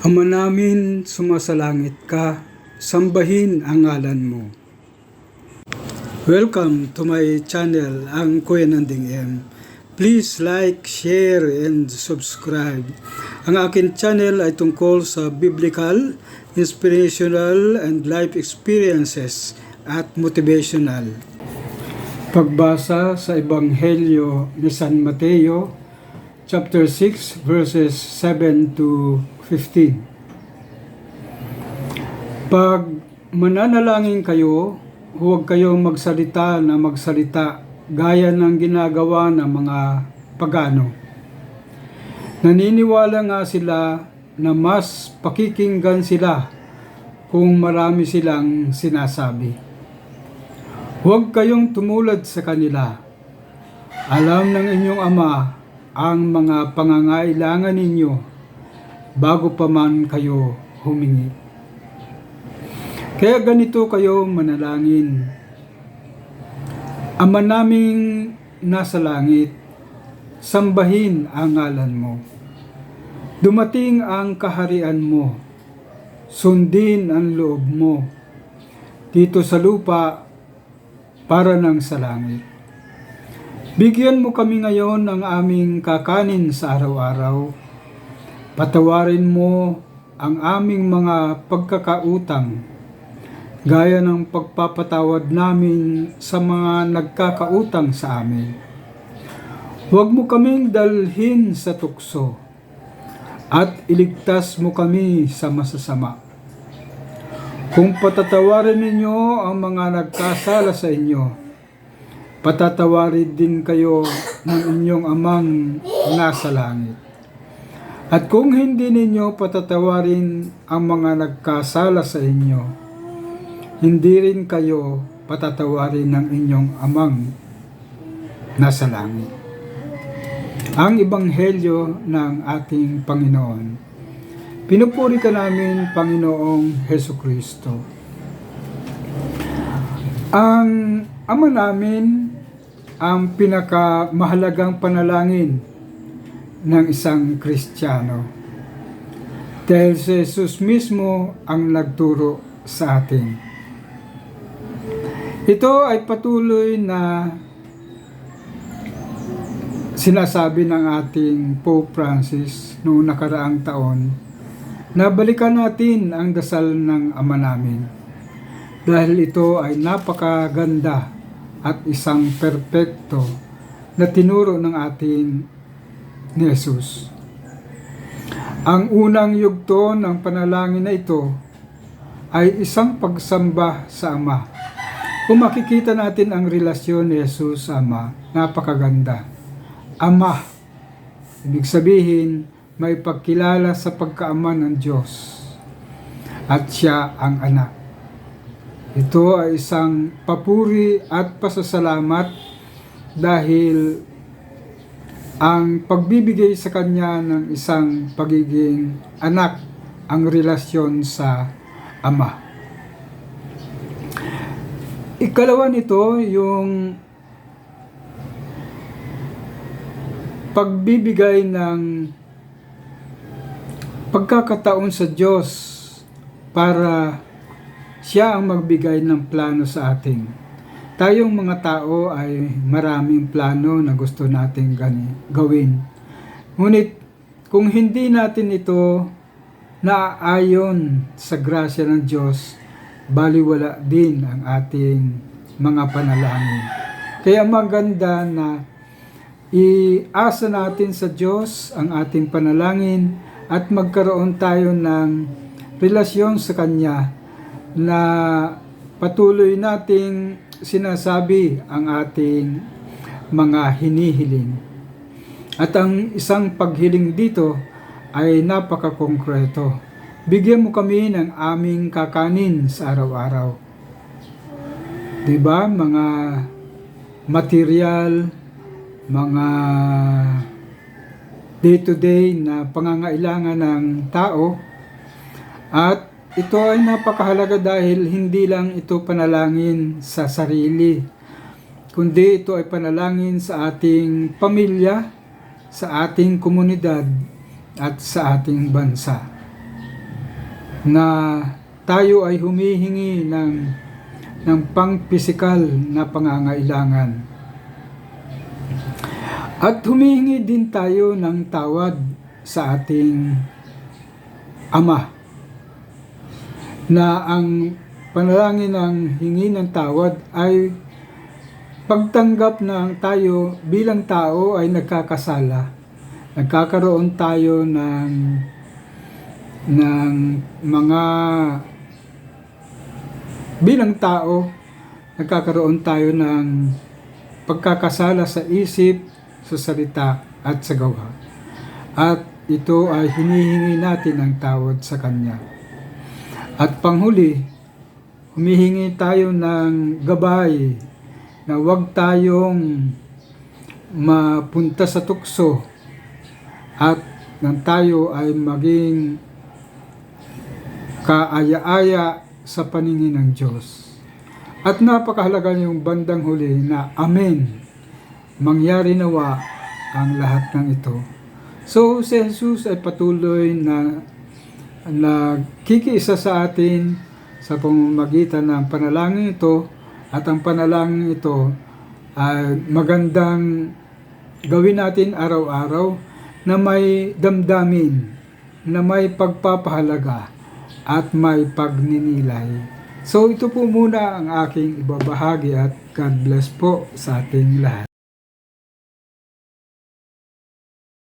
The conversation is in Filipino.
Ama namin, sumasalangit ka, sambahin ang ngalan mo. Welcome to my channel, ang Kuya Nanding M. Please like, share, and subscribe. Ang akin channel ay tungkol sa biblical, inspirational, and life experiences at motivational. Pagbasa sa Ebanghelyo ni San Mateo, chapter 6, verses 7 to 15. Pag mananalangin kayo, huwag kayong magsalita na magsalita gaya ng ginagawa ng mga pagano. Naniniwala nga sila na mas pakikinggan sila kung marami silang sinasabi. Huwag kayong tumulad sa kanila. Alam ng inyong ama ang mga pangangailangan ninyo bago pa man kayo humingi. Kaya ganito kayo manalangin. Ama naming nasa langit, sambahin ang ngalan mo. Dumating ang kaharian mo, sundin ang loob mo, dito sa lupa para ng sa langit. Bigyan mo kami ngayon ng aming kakanin sa araw-araw. Patawarin mo ang aming mga pagkakautang, gaya ng pagpapatawad namin sa mga nagkakautang sa amin. Huwag mo kaming dalhin sa tukso, at iligtas mo kami sa masasama. Kung patatawarin ninyo ang mga nagkasala sa inyo, patatawarin din kayo ng inyong amang nasa langit. At kung hindi ninyo patatawarin ang mga nagkasala sa inyo, hindi rin kayo patatawarin ng inyong amang nasa langit. Ang Ebanghelyo ng ating Panginoon. Pinupuri ka namin, Panginoong Heso Kristo. Ang Ama namin ang pinakamahalagang panalangin ng isang Kristiyano. Dahil si Jesus mismo ang nagturo sa atin. Ito ay patuloy na sinasabi ng ating Pope Francis noong nakaraang taon na balikan natin ang dasal ng Ama namin dahil ito ay napakaganda at isang perpekto na tinuro ng ating ni Jesus. Ang unang yugto ng panalangin na ito ay isang pagsamba sa Ama. Kung makikita natin ang relasyon ni Jesus sa Ama, napakaganda. Ama, ibig sabihin, may pagkilala sa pagkaama ng Diyos at siya ang anak. Ito ay isang papuri at pasasalamat dahil ang pagbibigay sa kanya ng isang pagiging anak ang relasyon sa ama. Ikalawa nito yung pagbibigay ng pagkakataon sa Diyos para siya ang magbigay ng plano sa atin. Tayong mga tao ay maraming plano na gusto nating gawin. Ngunit kung hindi natin ito naaayon sa grasya ng Diyos, baliwala din ang ating mga panalangin. Kaya maganda na iasa natin sa Diyos ang ating panalangin at magkaroon tayo ng relasyon sa Kanya na patuloy nating sinasabi ang ating mga hinihiling. At ang isang paghiling dito ay napakakongkreto. Bigyan mo kami ng aming kakanin sa araw-araw. 'Di ba? Mga material, mga day-to-day na pangangailangan ng tao at ito ay napakahalaga dahil hindi lang ito panalangin sa sarili, kundi ito ay panalangin sa ating pamilya, sa ating komunidad, at sa ating bansa. na tayo ay humihingi ng ng pang-pisikal na pangangailangan. At humihingi din tayo ng tawad sa ating Ama na ang panalangin ng hingi ng tawad ay pagtanggap na tayo bilang tao ay nagkakasala. Nagkakaroon tayo ng ng mga bilang tao nagkakaroon tayo ng pagkakasala sa isip, sa salita at sa gawa. At ito ay hinihingi natin ang tawad sa Kanya. At panghuli, humihingi tayo ng gabay na huwag tayong mapunta sa tukso at nang tayo ay maging kaaya-aya sa paningin ng Diyos. At napakahalaga yung bandang huli na Amen. Mangyari nawa ang lahat ng ito. So si Jesus ay patuloy na nagkikiisa sa atin sa pamamagitan ng panalangin ito at ang panalangin ito ay magandang gawin natin araw-araw na may damdamin, na may pagpapahalaga at may pagninilay. So ito po muna ang aking ibabahagi at God bless po sa ating lahat.